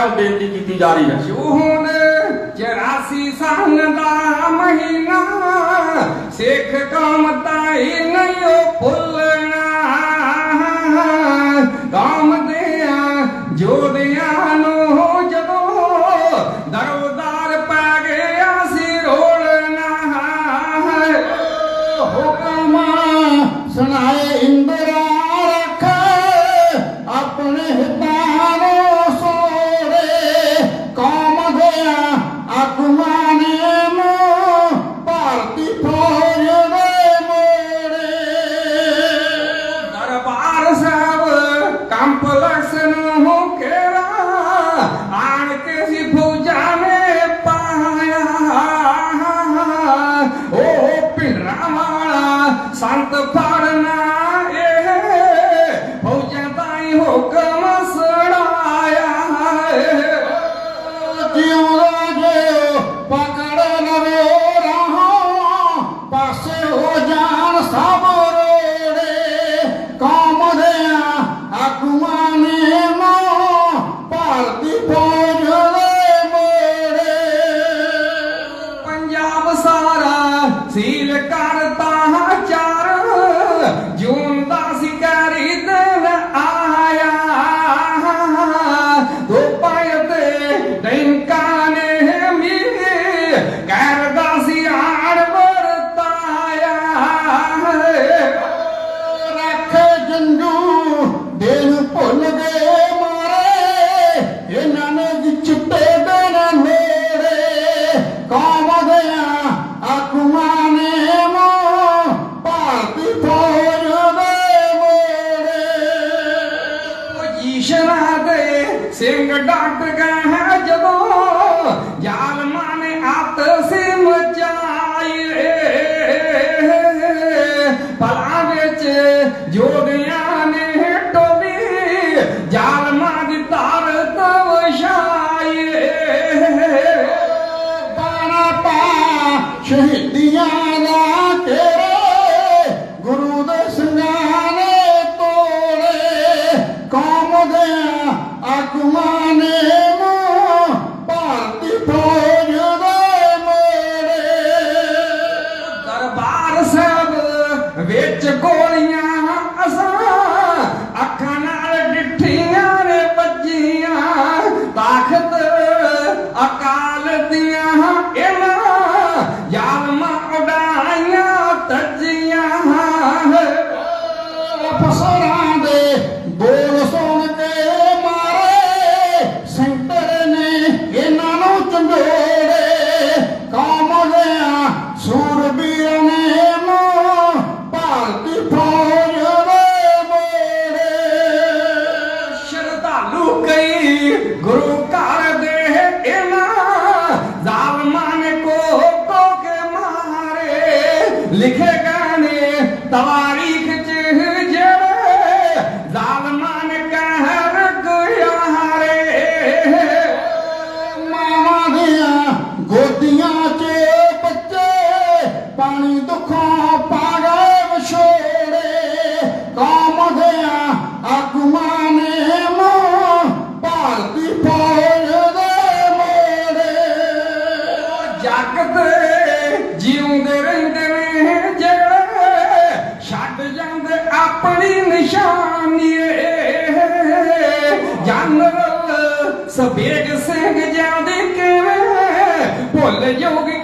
ਹੈ ਉਹ ਬੇਨਤੀ ਕੀਤੀ ਜਾ ਰਹੀ ਹੈ। ਜੂਨ 84 ਸਾਲ ਦਾ ਮਹੀਨਾ, ਸਿੱਖ ਕੌਮ ਦਾ ਹੀ ਰਹਾ ਪਾਸੇ ਹੋ ਰੱਖ ਜੰਜੂ ਭੁੱਲ ਗਏ ਮਾਰੇ। ਇਹਨਾਂ ਨੇ ਜੀ ਚਿੱਟੇ ਦਿਨ ਨੇੜੇ। ਕੌਮ ਦੇ ਆਗੂਆਂ ਨੇ ਮੋਹ ਭਾਰਤੀ ਫੌਜ ਦੇ ਮੋੜੇ। ਪੋਜੀਸ਼ਨਾਂ ਦੇ ਸਿੰਘ ਡੱਟ ਗਏ ਹੈ ਜਦੋਂ। ਜ਼ਾਲਮਾਂ ਸ਼ਹੀਦੀਆਂ ਦਾ ਤੇਰੇ, ਗੁਰੂ ਦੇ ਸਿੰਘਾਂ ਨੇ ਤੋੜੇ ਕੌਮ ਦੇ ਆਗੂਆਂ ਨੇ ਮੂੰ ਭਾਰਤੀ ਫੌਜ ਦੇ ਮੋੜੇ। ਦਰਬਾਰ ਸਾਹਿਬ ਵਿੱਚ ਗੋਲੀਆਂ ਅਸਾਂ, ਅੱਖਾਂ ਨਾਲ ਡਿੱਠੀਆਂ ਨੇ ਵੱਜੀਆਂ। ਤਾਕਤ ਅਕਾਲ ਦੀਆਂ ਲਿਖੇ ਗਾਣੇ ਤਵਾਰੀਖ ਚ ਜਿਹੜੇ ਜ਼ਾਲਮਾਂ ਨੇ ਕਹਿਰ ਗੁਜ਼ਾਰੇ ਮਾਵਾਂ ਦੀਆਂ ਗੋਦੀਆਂ 'ਚ ਬੱਚੇ ਪਾਣੀ ਦੁੱਖੋਂ ਪਾਗਲ ਵਿਛੋੜੇ। ਕੌਮ ਦੇ ਆਗੂਆਂ ਨੇ ਮਾਂ ਭਾਰਤੀ ਫੌਜ ਆਪਣੀ ਨਿਸ਼ਾਨੀ ਜਨਰਲ ਸਬੇਗ ਸਿੰਘ ਜਾਂਦੇ ਕਿਵੇਂ ਭੁੱਲ ਜੋਗੀ